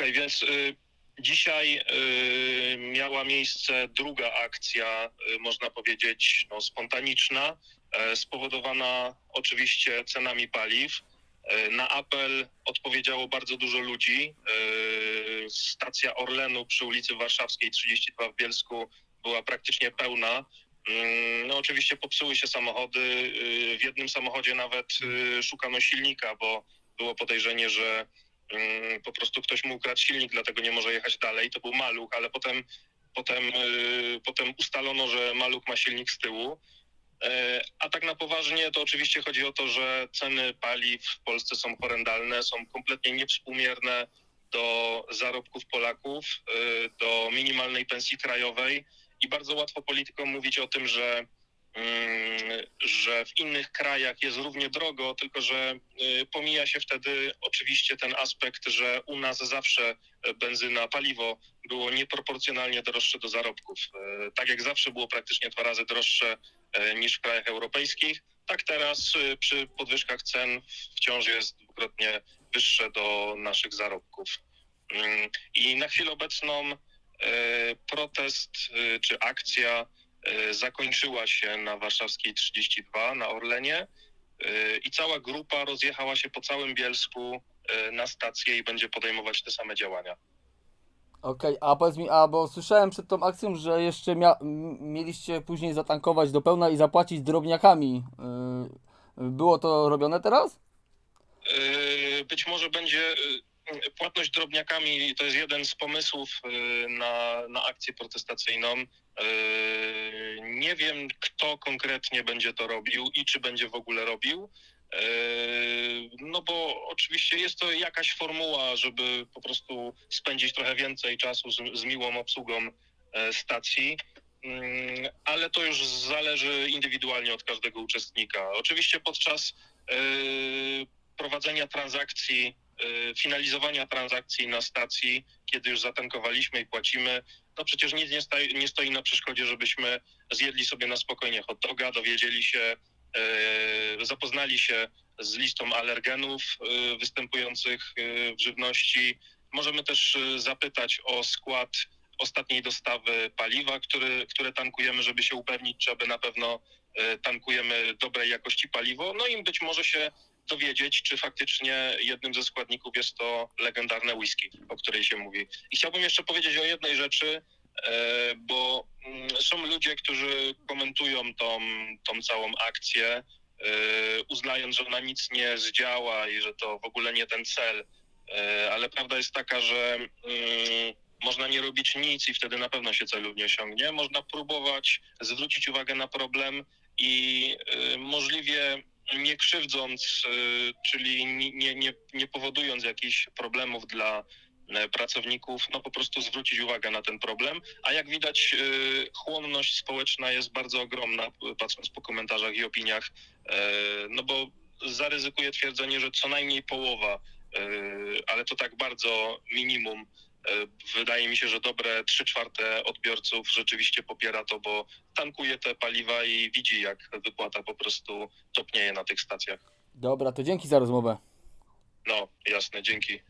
Okej, więc y, dzisiaj y, miała miejsce druga akcja, y, można powiedzieć, no, spontaniczna, e, spowodowana oczywiście cenami paliw. E, Na apel odpowiedziało bardzo dużo ludzi. E, Stacja Orlenu przy ulicy Warszawskiej 32 w Bielsku była praktycznie pełna. Mm, No oczywiście popsuły się samochody. W jednym samochodzie nawet szukano silnika, bo było podejrzenie, że po prostu ktoś mu ukradł silnik, dlatego nie może jechać dalej. To był maluch, ale potem, potem, y, potem ustalono, że maluch ma silnik z tyłu. E, A tak na poważnie, to oczywiście chodzi o to, że ceny paliw w Polsce są horrendalne, są kompletnie niewspółmierne do zarobków Polaków, y, do minimalnej pensji krajowej i bardzo łatwo politykom mówić o tym, że, mm, że w innych krajach jest równie drogo, tylko że y, pomija się wtedy oczywiście ten aspekt, że u nas zawsze benzyna, paliwo było nieproporcjonalnie droższe do zarobków. E, Tak jak zawsze było praktycznie dwa razy droższe e, niż w krajach europejskich, tak teraz przy podwyżkach cen wciąż jest dwukrotnie wyższe do naszych zarobków. Mm, I na chwilę obecną e, protest czy akcja e, zakończyła się na warszawskiej 32 na Orlenie e, i cała grupa rozjechała się po całym Bielsku e, na stację i będzie podejmować te same działania. Okej, a powiedz mi, a bo słyszałem przed tą akcją, że jeszcze mia- mieliście później zatankować do pełna i zapłacić drobniakami. Było to robione teraz? Być może będzie płatność drobniakami, to jest jeden z pomysłów yy, na, na akcję protestacyjną. Yy, Nie wiem, kto konkretnie będzie to robił i czy będzie w ogóle robił. Yy, No bo oczywiście jest to jakaś formuła, żeby po prostu spędzić trochę więcej czasu z, z miłą obsługą stacji. Mm, Ale to już zależy indywidualnie od każdego uczestnika. Oczywiście podczas prowadzenia transakcji, y, finalizowania transakcji na stacji, kiedy już zatankowaliśmy i płacimy, no przecież nic nie stoi, nie stoi na przeszkodzie, żebyśmy zjedli sobie na spokojnie hot doga, dowiedzieli się, y, zapoznali się z listą alergenów y, występujących y, w żywności. Możemy też y, zapytać o skład ostatniej dostawy paliwa, który, które tankujemy, żeby się upewnić, czy aby na pewno y, tankujemy dobrej jakości paliwo. No i być może się dowiedzieć, czy faktycznie jednym ze składników jest to legendarne whisky, o której się mówi. I chciałbym jeszcze powiedzieć o jednej rzeczy, e, bo mm, są ludzie, którzy komentują tą, tą całą akcję, e, uznając, że ona nic nie zdziała i że to w ogóle nie ten cel. E, Ale prawda jest taka, że mm, można nie robić nic i wtedy na pewno się celu nie osiągnie. Można próbować zwrócić uwagę na problem i możliwie nie krzywdząc, y, czyli nie, nie, nie, powodując jakichś problemów dla e, pracowników, no po prostu zwrócić uwagę na ten problem. A jak widać, y, chłonność społeczna jest bardzo ogromna, y, patrząc po komentarzach i opiniach, no bo zaryzykuję twierdzenie, że co najmniej połowa, y, ale to tak bardzo minimum, Wydaje mi się, że dobre 3 czwarte odbiorców rzeczywiście popiera to, bo tankuje te paliwa i widzi, jak wypłata po prostu topnieje na tych stacjach. Dobra, to dzięki za rozmowę. No, jasne, dzięki.